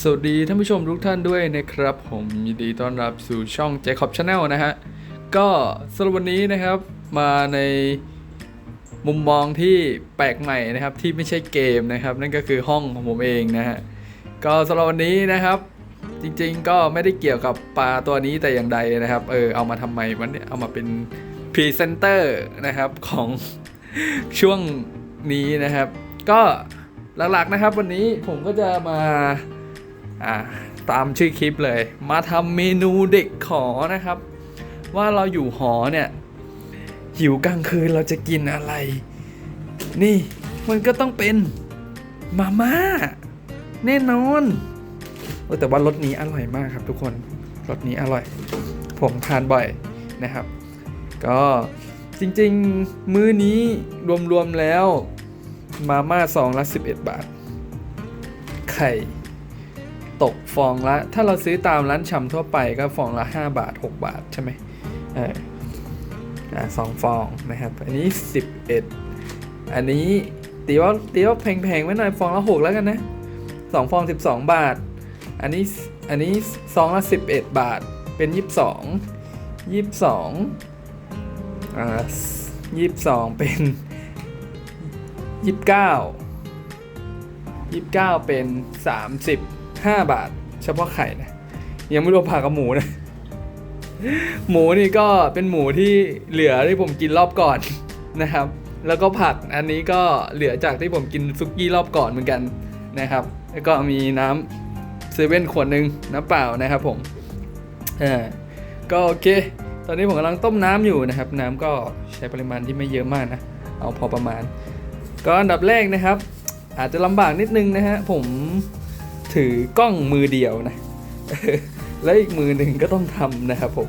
สวัสดีท่านผู้ชมทุกท่านด้วยนะครับ ผมยินดีต้อนรับสู่ช่อง Jacob Channel นะฮะ ก็สำหรับวันนี้นะครับมาในมุมมองที่แปลกใหม่นะครับที่ไม่ใช่เกมนะครับ นั่นก็คือห้องของผมเองนะฮะ ก็สำหรับวันนี้นะครับ จริงๆก็ไม่ได้เกี่ยวกับปลาตัวนี้แต่อย่างใดนะครับ เออเอามาทำไมวันนี้เอามาเป็นพรีเซนเตอร์นะครับของช่วงนี้นะครับ ก็หลักๆนะครับวันนี้ผมก็จะมา อ่าตามชื่อคลิปเลย มาทำเมนูเด็กขอนะครับ ว่าเราอยู่หอเนี่ย หิวกลางคืนเราจะกินอะไร นี่มันก็ต้องเป็นมาม่าแน่นอนอแต่ว่ารสนี้อร่อยมากครับทุกคนรสนี้อร่อย ผมทานบ่อยนะครับ ก็จริงๆ มื้อนี้รวมๆแล้วมาม่าซองละ 11 บาท ไข่ ตกฟองละ ถ้าเราซื้อตามร้านชำทั่วไปก็ฟองละ 5 บาท 6 บาทใช่ไหมเอออ่าสองฟองนะครับ อันนี้ 11 อันนี้ตีว่าตีว่าแพงๆไว้หน่อยฟองละ 6 แล้วกันนะ2ฟอง 12 บาท อันนี้อันนี้ซองละ 11 บาท เป็น 22 22อ่า22 เป็น 29 29 เป็น 5 บาท เฉพาะไข่นะยังไม่รวมผักกับหมูนะหมูนี่ก็เป็นหมูที่เหลือที่ผมกินรอบก่อนนะครับ แล้วก็ผักอันนี้ก็เหลือจากที่ผมกินซุกี้รอบก่อนเหมือนกันนะครับ แล้วก็มีน้ำเซเว่นขวดหนึ่งน้ำเปล่านะครับผมเออก็โอเค ตอนนี้ผมกำลังต้มน้ำอยู่นะครับ น้ำก็ใช้ปริมาณที่ไม่เยอะมากนะ เอาพอประมาณ ก็อันดับแรกนะครับ อาจจะลำบากนิดนึงนะฮะผม ถือกล้องมือเดียวนะแล้วอีกมือหนึ่งก็ต้องทำนะครับผม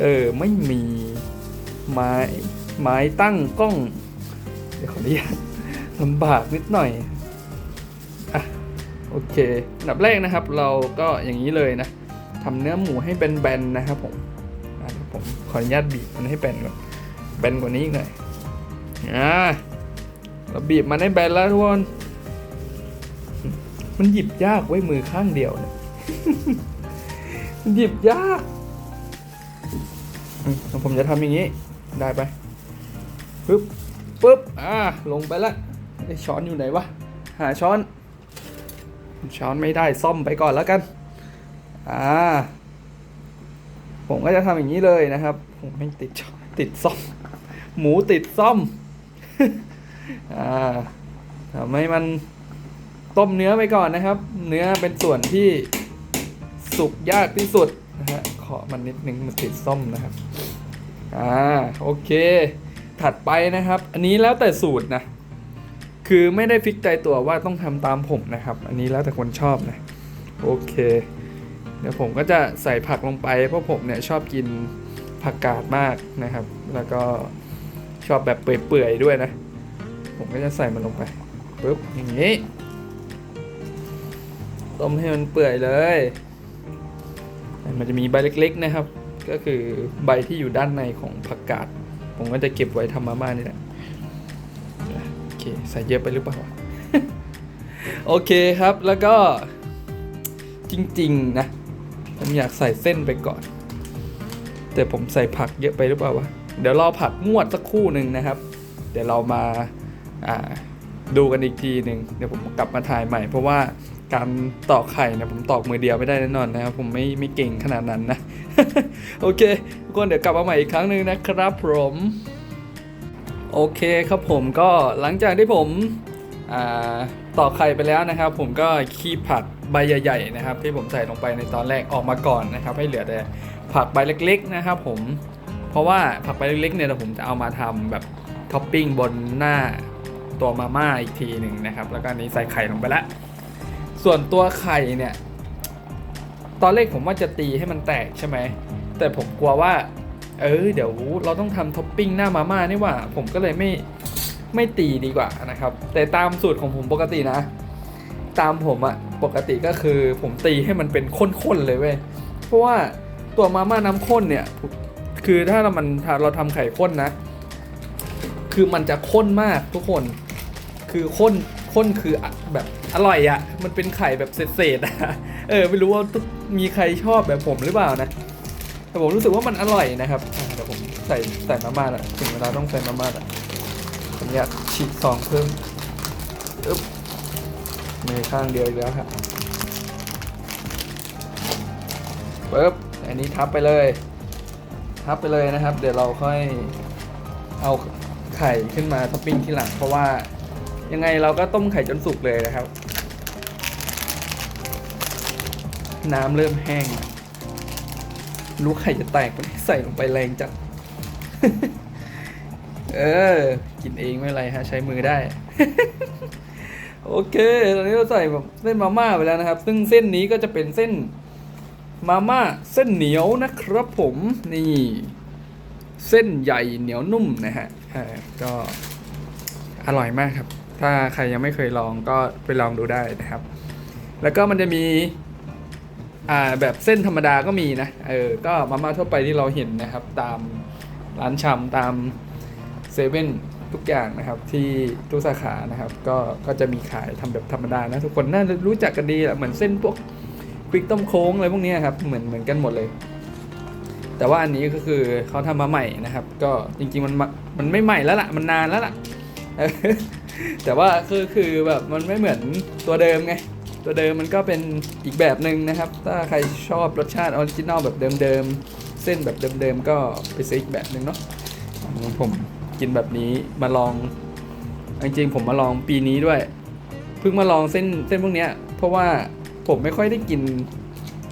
เออไม่มีไม้ไม้ตั้งกล้อง เดี๋ยวขออนุญาตลำบากนิดหน่อยอะโอเคอันดับแรกนะครับ เราก็อย่างนี้เลยนะทำเนื้อหมูให้เป็นแบนๆนะครับผมอะผมขออนุญาตบีบมันให้แบนก่อนแบนกว่านี้อีกหน่อยอ่าเราบีบมันให้แบนแล้วทุกคน มันหยิบยากไว้มือข้างเดียวเนี่ยมันหยิบยากผมจะทำอย่างนี้ ได้ไปปึ๊บปึ๊บอ่าลงไปละไอช้อนอยู่ไหนวะ หาช้อน ช้อนไม่ได้ซ่อมไปก่อนแล้วกัน อ่า ผมก็จะทำอย่างนี้เลยนะครับ ผมไม่ติดช้อนติดซ่อม หมูติดซ่อม อ่าทำให้มัน ต้มเนื้อไปก่อนนะครับ เนื้อเป็นส่วนที่สุกยากที่สุดนะฮะขอมันนิดนึงมันติดส้มนะครับอ่าโอเค ถัดไปนะครับ อันนี้แล้วแต่สูตรนะ คือไม่ได้ฟิกใจตัวว่าต้องทำตามผมนะครับ อันนี้แล้วแต่คนชอบนะโอเค เดี๋ยวผมก็จะใส่ผักลงไป เพราะผมเนี่ยชอบกินผักกาดมากนะครับ แล้วก็ชอบแบบเปื่อยๆด้วยนะ ผมก็จะใส่มันลงไปปุ๊บอย่างนี้ ต้มให้มันเปื่อยเลย มันจะมีใบเล็กๆนะครับ ก็คือใบที่อยู่ด้านในของผักกาด ผมก็จะเก็บไว้ทำมาม่านี่แหละโอเคใส่เยอะไปหรือเปล่าโอเคครับแล้วก็จริงๆนะ ผมอยากใส่เส้นไปก่อน แต่ผมใส่ผักเยอะไปหรือเปล่าวะเดี๋ยวรอผักงวดสักคู่หนึ่งนะครับ เดี๋ยวเรามาอ่า ดูกันอีกทีหนึ่งเดี๋ยวผมกลับมาถ่ายใหม่ เพราะว่าการตอกไข่เนะผมตอกมือเดียวไม่ได้แน่นอนนะครับผมไม่ไม่เก่งขนาดนั้นนะโอเคทุกคนเดี๋ยวกลับมาใหม่อีกครั้งหนึ่งนะครับผมโอเคครับผมก็หลังจากที่ผมอตอกไข่ไปแล้วนะครับ ผมก็คีบผักใบใหญ่ๆนะครับ ที่ผมใส่ลงไปในตอนแรกออกมาก่อนนะครับ ให้เหลือแต่ผักใบเล็ก ๆนะครับ ผมเพราะว่าผักใบเล็กๆเนี่ยเดี๋ยวผมจะเอามาทำแบบท็อปปิ้งบนหน้า ตัวมาม่าอีกทีหนึ่งนะครับ แล้วก็อันนี้ใส่ไข่ลงไปละ ส่วนตัวไข่เนี่ย ตอนแรกผมว่าจะตีให้มันแตกใช่ไหม แต่ผมกลัวว่า เออเดี๋ยวเราต้องทำท็อปปิ้งหน้ามาม่านี่ว่า ผมก็เลยไม่ไม่ตีดีกว่านะครับ แต่ตามสูตรของผมปกตินะ ตามผมอะปกติก็คือผมตีให้มันเป็นข้นๆเลยเว้ย เพราะว่าตัวมาม่าน้ำข้นเนี่ย คือถ้าเรามันเราทำไข่ข้นนะ คือมันจะข้นมากทุกคน คือข้นข้นคือแบบอร่อยอะ่ะ มันเป็นไข่แบบเศษๆอะเออไม่รู้ว่ามีใครชอบแบบผมหรือเปล่านะ แต่ผมรู้สึกว่ามันอร่อยนะครับเดี๋ยวผมใส่ใส่มาม่าละถึงเวลาต้องใส่มาม่าละผมอยากฉีกซองเพิ่มอึ๊บมือข้างเดียวอีกแล้วครับปึ๊บอันนี้ทับไปเลย ทับไปเลยนะครับ เดี๋ยวเราค่อยเอา ไข่ขึ้นมาท็อปปิ้งทีหลังเพราะว่ายังไงเราก็ต้มไข่จนสุกเลยนะครับ น้ำเริ่มแห้งล้วรู้ไข่จะแตกไปใส่ลงไปแรงจัดเออ กินเองไม่ไรฮะ ใช้มือได้ โอเค ตอนนี้เราใส่แบบเส้นมาม่าไปแล้วนะครับ ซึ่งเส้นนี้ก็จะเป็นเส้นมาม่าเส้นเหนียวนะครับผม นี่ เส้นใหญ่เหนียวนุ่มนะฮะ ก็อร่อยมากครับ ถ้าใครยังไม่เคยลองก็ไปลองดูได้นะครับ แล้วก็มันจะมีอ่าแบบเส้นธรรมดาก็มีนะ เออ ก็มาม่าทั่วไปที่เราเห็นนะครับ ตามร้านชำตามเซเว่นทุกอย่างนะครับ ที่ทุกสาขานะครับ ก็ก็จะมีขายทำแบบธรรมดานะ ทุกคนน่าจะรู้จักกันดีแหละเหมือนเส้นพวกพริกต้มโค้งอะไรพวกนี้ครับเหมือนเหมือนกันหมดเลย แต่ว่าอันนี้ก็คือเขาทำมาใหม่นะครับ ก็จริงๆมัน มันไม่ใหม่แล้วล่ะ มันนานแล้วล่ะแต่ว่าคือคือแบบมันไม่เหมือนตัวเดิมไง ตัวเดิมมันก็เป็นอีกแบบหนึ่งนะครับ ถ้าใครชอบรสชาติออริจินอลแบบเดิมๆ เส้นแบบเดิมๆ ก็ไปซื้ออีกแบบหนึ่งเนาะผมกินแบบนี้มาลองจริงๆผมมาลองปีนี้ด้วย เพิ่งมาลองเส้นเส้นพวกเนี้ยเพราะว่าผมไม่ค่อยได้กิน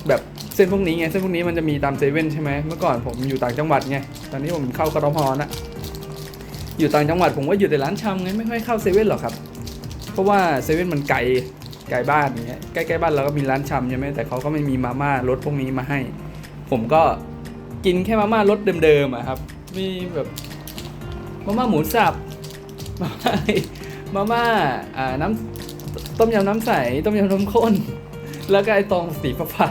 แบบเส้นพวกนี้ไงเส้นพวกนี้มันจะมีตามเซเว่นใช่ไหมเมื่อก่อนผมอยู่ต่างจังหวัดไงตอนนี้ผมเข้ากรพนะ อยู่ต่างจังหวัดผมก็อยู่แต่ร้านชำไงไม่ค่อยเข้าเซเว่นหรอกครับ เพราะว่าเซเว่นมันไกลไกลบ้านอย่างเงี้ยใกล้ๆบ้านเราก็มีร้านชำใช่ไหมแต่เขาก็ไม่มีมาม่ารสพวกนี้มาให้ ผมก็กินแค่มาม่ารสเดิมๆอะครับ มีแบบมาม่าหมูสับมาม่ามาม่าอ่าน้ำต้มยำน้ำใสต้มยำนมข้น แล้วก็ไอตองสีฟ้า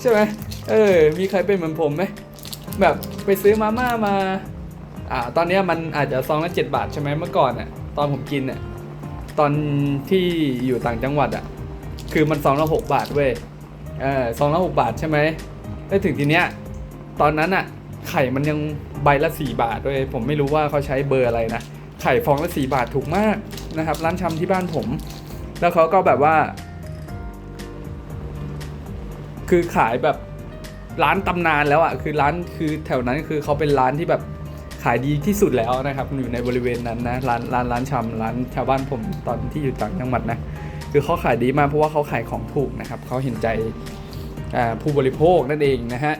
ใช่ไหมเออ มีใครเป็นเหมือนผมไหมแบบไปซื้อมาม่ามา อ่าตอนนี้มันอาจจะซองละเจ็ดบาทใช่ไหมเมื่อก่อนอะตอนผมกินอะตอนที่อยู่ต่างจังหวัดอะคือมันซองละหกบาทเว้ยเออซองละหกบาทใช่ไหมแล้ถึงทีเนี้ยตอนนั้นอะไข่มันยังใบละสี่บาทด้วยผมไม่รู้ว่าเขาใช้เบอร์อะไรนะไข่ฟองละสี่บาทถูกมากนะครับ ร้านชำที่บ้านผม แล้วเขาก็แบบว่า คือขายแบบร้านตำนานแล้วอะคือร้านคือแถวนั้นคือเขาเป็นร้านที่แบบ ขายดีที่สุดแล้วนะครับอยู่ในบริเวณนั้นนะร้านร้านร้านชำร้านชาวบ้านผมตอนที่อยู่ต่างจังหวัดนะคือเขาขายดีมากเพราะว่าเขาขายของถูกนะครับเขาเห็นใจผู้บริโภคนั่นเองนะฮะ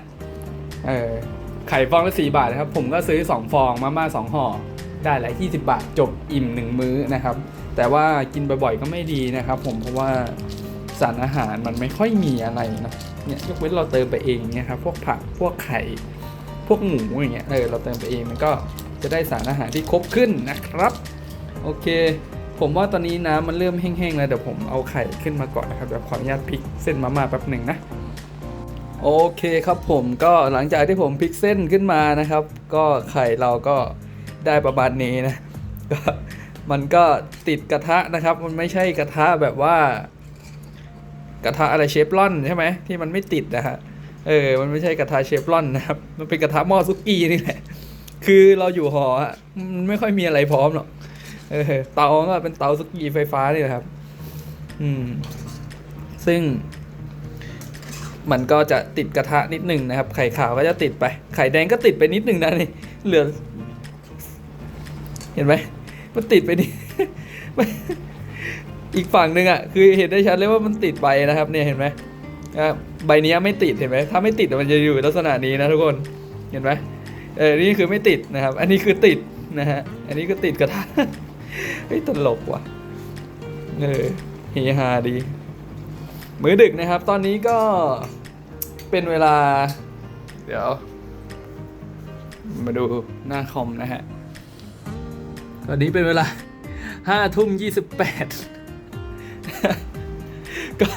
ไข่ฟองละสี่บาทนะครับผมก็ซื้อ 2 ฟองมาม่าสองห่อได้หลายยี่สิบาทจบอิ่มหนึ่งมื้อนะครับ แต่ว่ากินบ่อยๆก็ไม่ดีนะครับผมเพราะว่าสารอาหารมันไม่ค่อยมีอะไรนะเนี่ยยกเว้นเราเติมไปเองเนี่ยครับพวกผักพวกไข่ พวกหมูอย่างเงี้ยเออเราเติมไปเองมันก็จะได้สารอาหารที่ครบขึ้นนะครับ โอเค ผมว่าตอนนี้น้ำมันเริ่มแห้งๆแล้วเดี๋ยวผมเอาไข่ขึ้นมาก่อนนะครับเดี๋ยวขออนุญาตพลิกเส้นมาม่าแป๊บหนึ่งนะโอเคครับผมก็หลังจากที่ผมพลิกเส้นขึ้นมานะครับ ก็ไข่เราก็ได้ประมาณนี้นะก็มันก็ติดกระทะนะครับ มันไม่ใช่กระทะแบบว่า กระทะอะไรเชฟรอนใช่ไหมที่มันไม่ติดนะฮะ เออ มันไม่ใช่กระทะเชฟรอนนะครับ มันเป็นกระทะหม้อซุกี้นี่แหละ คือเราอยู่หอมันไม่ค่อยมีอะไรพร้อมหรอก เออ เตาก็เป็นเตาซุกี้ไฟฟ้านี่แหละครับ อืม ซึ่ง มันก็จะติดกระทะนิดหนึ่งนะครับ ไข่ขาวก็จะติดไป ไข่แดงก็ติดไปนิดหนึ่งนะนี่เหลือ เห็นไหม มันติดไปนี่อีกฝั่งหนึ่งอะ คือเห็นได้ชัดเลยว่ามันติดไปนะครับ เนี่ยเห็นไหม ใบเนี้ยไม่ติดเห็นไหมถ้าไม่ติดมันจะอยู่ลักษณะนี้นะทุกคนเห็นไหมเออนี่คือไม่ติดนะครับ อันนี้คือติดนะฮะอันนี้ก็ติดกระทะเฮ้ยตลกว่ะเออเฮฮาดี มื้อดึกนะครับ ตอนนี้ก็เป็นเวลา เดี๋ยว มาดูหน้าคอมนะฮะตอนนี้เป็นเวลาห้าทุ่มยี่สิบแปดก็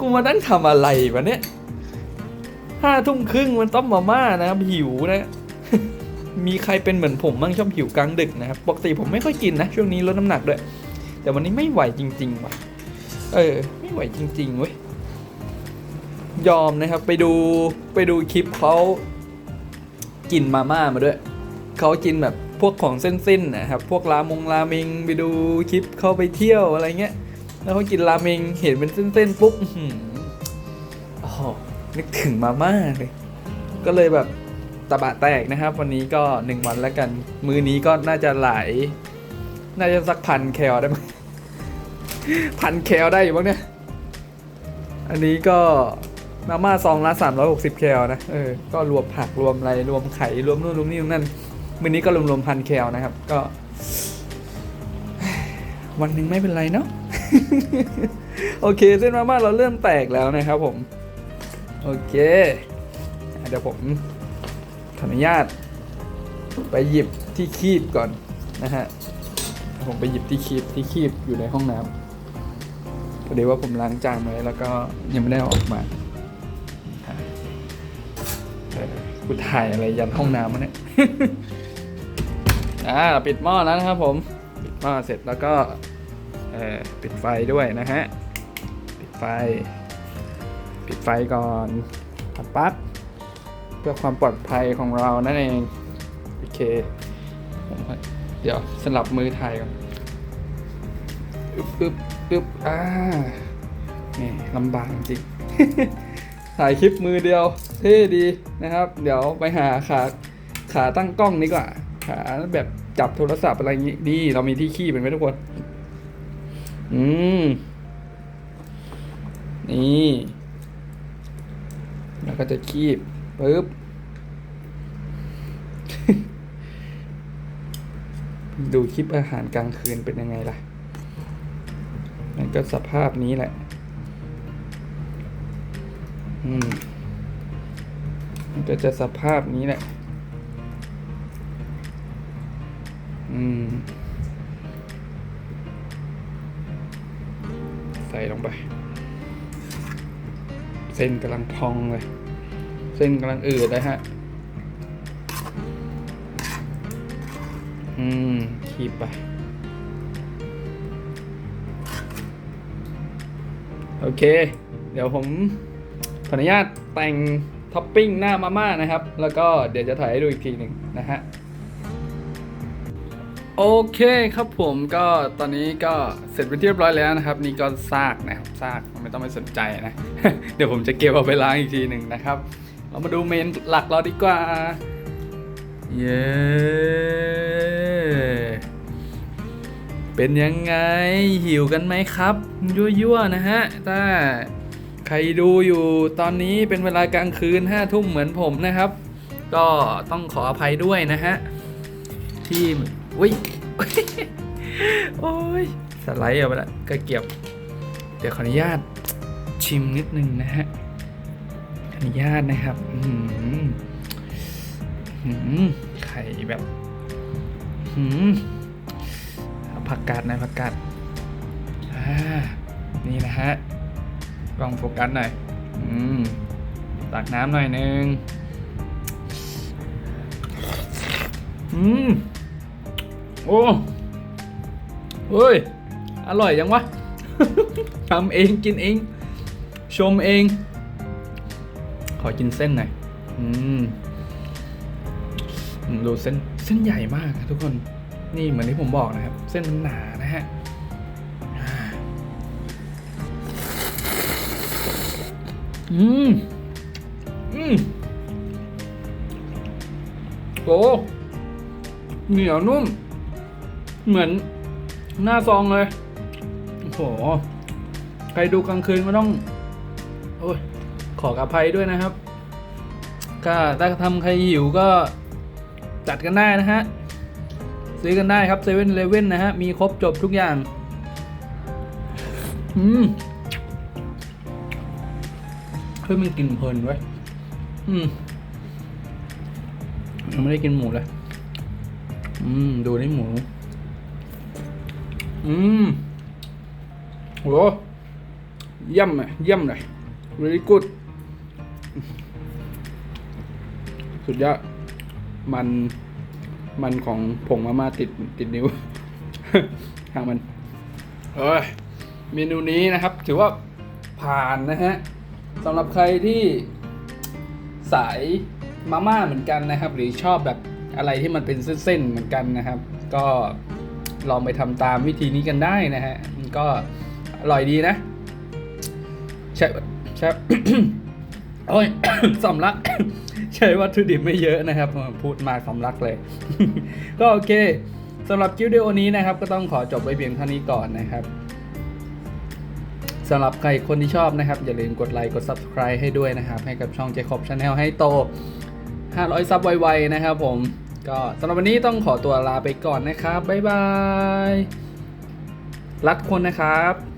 กูมานั่งทำอะไรวะเนี่ยห้าทุ่มครึ่งมันต้องมาม่านะครับหิวนะ มีใครเป็นเหมือนผมบ้างชอบหิวกลางดึกนะครับปกติผมไม่ค่อยกินนะ ช่วงนี้ลดน้ำหนักด้วย แต่วันนี้ไม่ไหวจริง ๆ ว่ะ เออ ไม่ไหวจริง ๆ เว้ย ยอมนะครับไปดูไปดูคลิปเขากินมาม่ามาด้วย เขากินแบบพวกของเส้นๆนะครับ พวกรามงราเมงไปดูคลิปเขาไปเที่ยวอะไรเงี้ย แล้วเขากินราเมงเห็นเป็นเส้นๆปุ๊บอื้อนึกถึงมาม่าเลย ก็เลยแบบตะบะแตกนะครับ วันนี้ก็หนึ่งวันแล้วกัน มือนี้ก็น่าจะหลาย น่าจะสักพันแคลได้ไหมพันแคลได้อยู่บ้างเนี่ย อันนี้ก็มาม่าซองละ360แคลนะ เออ ก็รวมผักรวมอะไรรวมไข่รวมนู่นรวมนี่รวมนั่น มือนี้ก็รวมๆพันแคลนะครับ ก็ วันหนึ่งไม่เป็นไรเนาะ โอเคเส้นมาม่าเราเริ่มแตกแล้วนะครับผม โอเคเดี๋ยวผมขออนุญาต ไปหยิบที่คีบก่อนนะฮะผมไปหยิบที่คีบที่คีบอยู่ในห้องน้ำพอดีว่าผมล้างจานไว้แล้วก็ยังไม่ได้ออกมากูถ่ายอะไรยันห้องน้ำมาเนี่ยอ่าปิดหม้อแล้วนะครับผม ปิดหม้อเสร็จแล้วก็ เออปิดไฟด้วยนะฮะ ปิดไฟ ปิดไฟก่อนปัดปั๊บเพื่อความปลอดภัยของเรานั่นเอง โอเคผมเดี๋ยวสลับมือถ่ายก่อนอึ๊บอึ๊บอึบอ่านี่ลำบากจริง ถ่ายคลิปมือเดียว เท่ดีนะครับ เดี๋ยวไปหาขาขาตั้งกล้องดีกว่าขาแบบจับโทรศัพท์อะไรอย่างงี้ดีเรามีที่ขี้เป็นไหมทุกคน อืม นี่ แล้วก็จะคีบปึ๊บดูคลิปอาหารกลางคืนเป็นยังไงล่ะ มันก็สภาพนี้แหละ อืม มันก็จะสภาพนี้แหละ อืม ส่ลงไป เส้นกำลังพองเลย เส้นกำลังอืดเลยฮะ อืม คีบไป โอเค เดี๋ยวผมขออนุญาตแต่งท็อปปิ้งหน้ามาม่านะครับ แล้วก็เดี๋ยวจะถ่ายให้ดูอีกทีหนึ่งนะฮะ โอเคครับผมก็ตอนนี้ก็เสร็จเป็นที่เรียบร้อยแล้วนะครับ นี่ก็ซากนะครับซากไม่ต้องไปสนใจนะ เดี๋ยวผมจะเก็บเอาไปล้างอีกทีหนึ่งนะครับ เรามาดูเมนหลักเราดีกว่า เย้เป็นยังไงหิวกันไหมครับ ยั่วๆนะฮะถ้าใครดูอยู่ตอนนี้เป็นเวลากลางคืนห้าทุ่มเหมือนผมนะครับ ก็ต้องขออภัยด้วยนะฮะที่ อุ้ยโอ้ยสไลด์เอาไปละก็เก็บเดี๋ยวขออนุญาตชิมนิดนึงนะฮะขออนุญาตนะครับอืมอืมไข่แบบอืมผักกาดหน่อยผักกาดอ่านี่นะฮะกล้องโฟกัสหน่อยอืมตักน้ำหน่อยนึงอืม โอ้เฮ้ย อร่อยยังวะทำเองกินเอง ชมเอง ขอกินเส้นหน่อย อืมอืมดูเส้นเส้นใหญ่มากอะทุกคน นี่เหมือนที่ผมบอกนะครับ เส้นมันหนานะฮะอ่าอืม อืมโอ้เหนียวนุ่ม เหมือนหน้าซองเลย โอ้โห ใครดูกลางคืนก็ต้อง โอ้ย ขออภัยด้วยนะครับ ก็ถ้าทำใครหิวก็จัดกันได้นะฮะ ซื้อกันได้ครับเซเว่นเลเว่นนะฮะ มีครบจบทุกอย่าง อืมเฮ้ยมันกินเพลินไว้อืมยังไม่ได้กินหมูเลย อืม ดูนี่หมู อืมโหเยี่ยมเลยเยี่ยมเลย very good สุดยอดมัน มันของผงมาม่าติดติดนิ้วทางมัน เอ้ยเมนูนี้นะครับ ถือว่าผ่านนะฮะสำหรับใครที่สายมาม่าเหมือนกันนะครับ หรือชอบแบบอะไรที่มันเป็นเส้นๆเหมือนกันนะครับ ก็ ลองไปทำตามวิธีนี้กันได้นะฮะมันก็อร่อยดีนะใช่ใช่โอ้ยสำลัก ใช้วัตถุดิบไม่เยอะนะครับ พูดมาสำลักเลย ก็โอเคสำหรับคลิปวิดีโอนี้นะครับ ก็ต้องขอจบไว้เพียงเท่านี้ก่อนนะครับสำหรับใครคนที่ชอบนะครับ อย่าลืมกดไลค์กด Subscribe ให้ด้วยนะครับ ให้กับช่อง Jacob Channel ให้โต 500 ซับไวๆนะครับผม ก็สำหรับวันนี้ต้องขอตัวลาไปก่อนนะครับ บ๊ายบาย รักคนนะครับ